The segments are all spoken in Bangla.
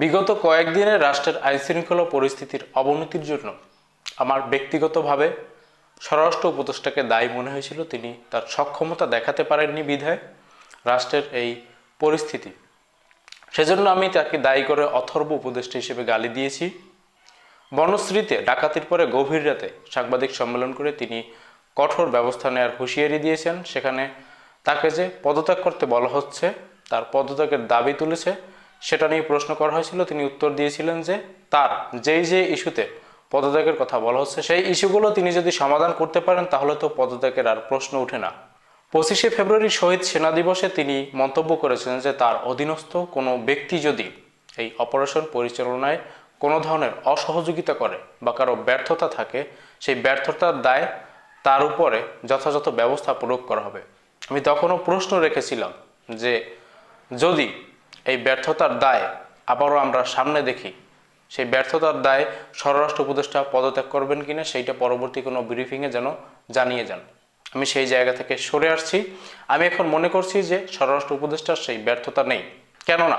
বিগত কয়েকদিনে রাষ্ট্রের আইন আইনশৃঙ্খলা পরিস্থিতির অবনতির জন্য আমার ব্যক্তিগতভাবে স্বরাষ্ট্র উপদেষ্টাকে দায়ী মনে হয়েছিল। তিনি তার সক্ষমতা দেখাতে পারেননি বিধায় রাষ্ট্রের এই পরিস্থিতি। সেজন্য আমি তাকে দায়ী করে অথর্ব উপদেষ্টা হিসেবে গালি দিয়েছি। বনশ্রীতে ডাকাতির পরে গভীর রাতে সাংবাদিক সম্মেলন করে তিনি কঠোর ব্যবস্থা নেওয়ার হুঁশিয়ারি দিয়েছেন। সেখানে তাকে যে পদত্যাগ করতে বলা হচ্ছে, তার পদত্যাগের দাবি তুলেছে। সেটা নিয়ে প্রশ্ন করা হয়েছিল, তিনি উত্তর দিয়েছিলেন যে তার যেই যে ইস্যুতে পদত্যাগের কথা বলা হচ্ছে, সেই ইস্যুগুলো তিনি যদি সমাধান করতে পারেন, তাহলে তো পদত্যাগের আর প্রশ্ন ওঠে না। পঁচিশে ফেব্রুয়ারি শহীদ সেনা দিবসে তিনি মন্তব্য করেছেন যে তার অধীনস্থ কোনো ব্যক্তি যদি এই অপারেশন পরিচালনায় কোনো ধরনের অসহযোগিতা করে বা কারও ব্যর্থতা থাকে, সেই ব্যর্থতার দায় তার উপরে যথাযথ ব্যবস্থা প্রয়োগ করা হবে। আমি তখনও প্রশ্ন রেখেছিলাম যে যদি এই ব্যর্থতার দায় আবারও আমরা সামনে দেখি। সেই ব্যর্থতার দায় স্বরাষ্ট্র উপদেষ্টা পদত্যাগ করবেন কিনা সেইটা পরবর্তী কোনো ব্রিফিংয়ে যেন জানিয়ে যান। আমি সেই জায়গা থেকে সরে আসছি। আমি এখন মনে করছি যে স্বরাষ্ট্র উপদেষ্টার সেই ব্যর্থতা নেই। কেননা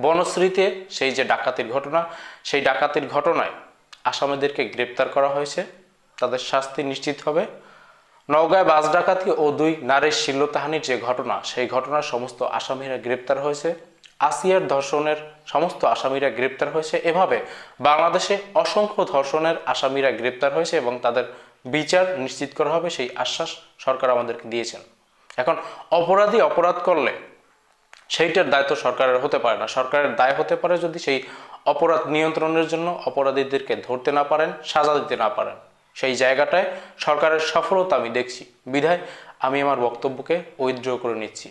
বনশ্রীতে সেই যে ডাকাতির ঘটনা, সেই ডাকাতির ঘটনায় আসামিদেরকে গ্রেপ্তার করা হয়েছে। তাদের শাস্তি নিশ্চিত হবে। নওগাঁয় বাস ডাকাতি ও দুই নারীর শিল্লতাহানির যে ঘটনা, সেই ঘটনার সমস্ত আসামিরা গ্রেপ্তার হয়েছে। আসিয়ার ধর্ষণের সমস্ত আসামিরা গ্রেপ্তার হয়েছে। এভাবে বাংলাদেশে অসংখ্য ধর্ষণের আসামিরা গ্রেপ্তার হয়েছে এবং তাদের বিচার নিশ্চিত করা হবে, সেই আশ্বাস সরকার আমাদেরকে দিয়েছেন। এখন অপরাধী অপরাধ করলে সেইটার দায়িত্ব সরকারের হতে পারে না। সরকারের দায় হতে পারে যদি সেই অপরাধ নিয়ন্ত্রণের জন্য অপরাধীদেরকে ধরতে না পারেন, সাজা দিতে না পারেন। সেই জায়গাটায় সরকারের সফলতা আমি দেখছি। বিধায় আমি আমার বক্তব্যকে উইথড্র করে নিচ্ছি।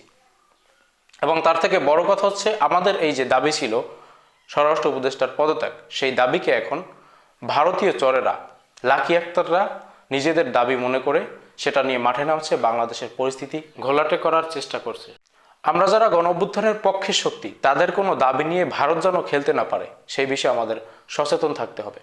এবং তার থেকে বড় কথা হচ্ছে, আমাদের এই যে দাবি ছিল স্বরাষ্ট্র উপদেষ্টার পদত্যাগ, সেই দাবিকে এখন ভারতীয় চরেরা, লাকি আক্তাররা নিজেদের দাবি মনে করে সেটা নিয়ে মাঠে নামছে, বাংলাদেশের পরিস্থিতি ঘোলাটে করার চেষ্টা করছে। আমরা যারা গণ অভ্যুত্থানের পক্ষে শক্তি, তাদের কোনো দাবি নিয়ে ভারত যেন খেলতে না পারে, সেই বিষয়ে আমাদের সচেতন থাকতে হবে।